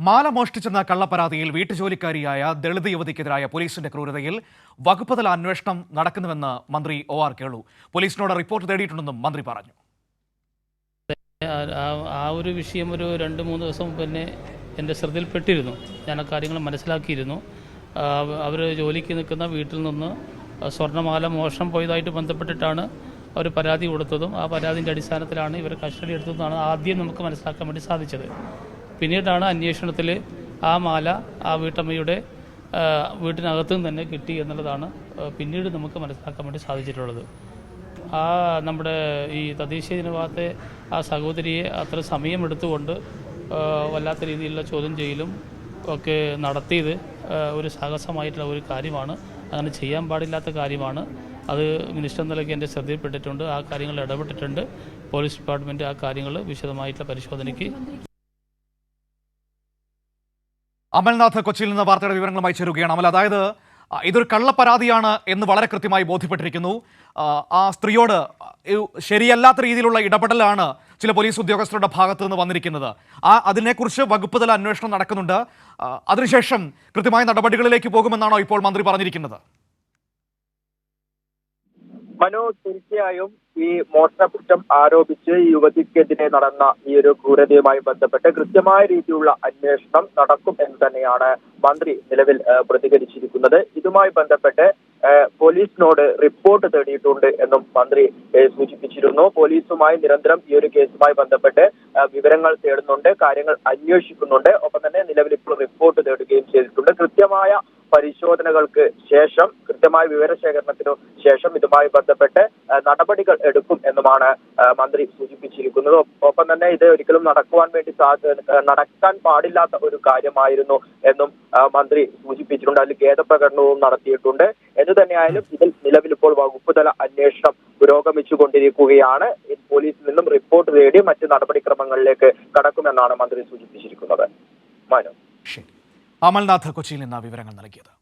മാല മോഷ്ടിച്ചെന്ന കള്ളപ്പരാതിയിൽ വീട്ടുജോലിക്കാരിയായ ദളിത് യുവതിക്കെതിരായ പോലീസിന്റെ ക്രൂരതയിൽ വകുപ്പുതല അന്വേഷണം നടക്കുന്നുവെന്ന് മന്ത്രി ഒ ആർ കേളു. പോലീസിനോട് റിപ്പോർട്ട് തേടിയിട്ടുണ്ടെന്നും മന്ത്രി പറഞ്ഞു. ആ- ഒരു വിഷയം ഒരു രണ്ട് മൂന്ന് ദിവസം മുമ്പ് തന്നെ എന്റെ ശ്രദ്ധയിൽപ്പെട്ടിരുന്നു. ഞാൻ ആ കാര്യങ്ങൾ മനസ്സിലാക്കിയിരുന്നു. അവർ ജോലിക്ക് നിൽക്കുന്ന വീട്ടിൽ നിന്ന് സ്വർണമാല മോഷണം പോയതായിട്ട് ബന്ധപ്പെട്ടിട്ടാണ് അവർ പരാതി കൊടുത്തതും ആ പരാതിന്റെ അടിസ്ഥാനത്തിലാണ് ഇവർ കസ്റ്റഡി എടുത്തതെന്നാണ് ആദ്യം നമുക്ക് മനസ്സിലാക്കാൻ വേണ്ടി സാധിച്ചത്. പിന്നീടാണ് അന്വേഷണത്തിൽ ആ മാല ആ വീട്ടമ്മയുടെ വീട്ടിനകത്തു നിന്ന് തന്നെ കിട്ടി എന്നുള്ളതാണ് പിന്നീട് നമുക്ക് മനസ്സിലാക്കാൻ വേണ്ടി സാധിച്ചിട്ടുള്ളത്. ആ നമ്മുടെ ഈ തദ്ദേശീയ ദിനഭാഗത്തെ ആ സഹോദരിയെ അത്ര സമയമെടുത്തുകൊണ്ട് വല്ലാത്ത രീതിയിലുള്ള ചോദ്യം ചെയ്യലും ഒക്കെ നടത്തിയത് ഒരു സാഹസമായിട്ടുള്ള ഒരു കാര്യമാണ്. അങ്ങനെ ചെയ്യാൻ പാടില്ലാത്ത കാര്യമാണ്. അത് മിനിസ്റ്റർ നിലയ്ക്ക് എന്റെ ശ്രദ്ധയിൽപ്പെട്ടിട്ടുണ്ട്. ആ കാര്യങ്ങൾ ഇടപെട്ടിട്ടുണ്ട്. പോലീസ് ഡിപ്പാർട്ട്മെന്റ് ആ കാര്യങ്ങൾ വിശദമായിട്ടുള്ള പരിശോധനയ്ക്ക് അമൽനാഥ് കൊച്ചിയിൽ നിന്ന് വാർത്തയുടെ വിവരങ്ങളുമായി ചേരുകയാണ് അമൽ. അതായത് ഇതൊരു കള്ളപ്പരാതിയാണ് എന്ന് വളരെ കൃത്യമായി ബോധ്യപ്പെട്ടിരിക്കുന്നു. ആ, സ്ത്രീയോട് ശരിയല്ലാത്ത രീതിയിലുള്ള ഇടപെടലാണ് ചില പോലീസ് ഉദ്യോഗസ്ഥരുടെ ഭാഗത്തു നിന്ന് വന്നിരിക്കുന്നത്. ആ അതിനെക്കുറിച്ച് വകുപ്പ് തല അന്വേഷണം നടക്കുന്നുണ്ട്. അതിനുശേഷം കൃത്യമായ നടപടികളിലേക്ക് പോകുമെന്നാണോ ഇപ്പോൾ മന്ത്രി പറഞ്ഞിരിക്കുന്നത്? മനു തീർച്ചയായും ഈ മോഷണ കുറ്റം ആരോപിച്ച് ഈ യുവതിക്കെതിരെ നടന്ന ഈ ഒരു ക്രൂരതയുമായി ബന്ധപ്പെട്ട് കൃത്യമായ രീതിയിലുള്ള അന്വേഷണം നടക്കും എന്ന് തന്നെയാണ് മന്ത്രി നിലവിൽ പ്രതികരിച്ചിരിക്കുന്നത്. ഇതുമായി ബന്ധപ്പെട്ട് പോലീസിനോട് റിപ്പോർട്ട് തേടിയിട്ടുണ്ട് എന്നും മന്ത്രി സൂചിപ്പിച്ചിരുന്നു. പോലീസുമായി നിരന്തരം ഈ ഒരു കേസുമായി ബന്ധപ്പെട്ട് വിവരങ്ങൾ തേടുന്നുണ്ട് കാര്യങ്ങൾ അന്വേഷിക്കുന്നുണ്ട്. ഒപ്പം തന്നെ നിലവിൽ ഇപ്പോൾ റിപ്പോർട്ട് തേടുകയും ചെയ്തിട്ടുണ്ട്. കൃത്യമായ പരിശോധനകൾക്ക് ശേഷം കൃത്യമായ വിവരശേഖരണത്തിനു ശേഷം ഇതുമായി ബന്ധപ്പെട്ട് നടപടികൾ എടുക്കും എന്നുമാണ് മന്ത്രി സൂചിപ്പിച്ചിരിക്കുന്നത്. ഒപ്പം തന്നെ ഇത് ഒരിക്കലും നടക്കുവാൻ വേണ്ടി നടക്കാൻ പാടില്ലാത്ത ഒരു കാര്യമായിരുന്നു എന്നും മന്ത്രി സൂചിപ്പിച്ചിട്ടുണ്ട്. അതിൽ ഖേദപ്രകടനവും നടത്തിയിട്ടുണ്ട്. എന്തു തന്നെയായാലും ഇതിൽ നിലവിൽ ഇപ്പോൾ വകുപ്പ് തല അന്വേഷണം പുരോഗമിച്ചുകൊണ്ടിരിക്കുകയാണ്. കൊണ്ടിരിക്കുകയാണ് പോലീസിൽ നിന്നും റിപ്പോർട്ട് തേടി മറ്റ് നടപടിക്രമങ്ങളിലേക്ക് കടക്കുമെന്നാണ് മന്ത്രി സൂചിപ്പിച്ചിരിക്കുന്നത്. മനു. അമൽനാഥ് കൊച്ചിയിൽ നിന്ന് വിവരങ്ങൾ നൽകിയത്.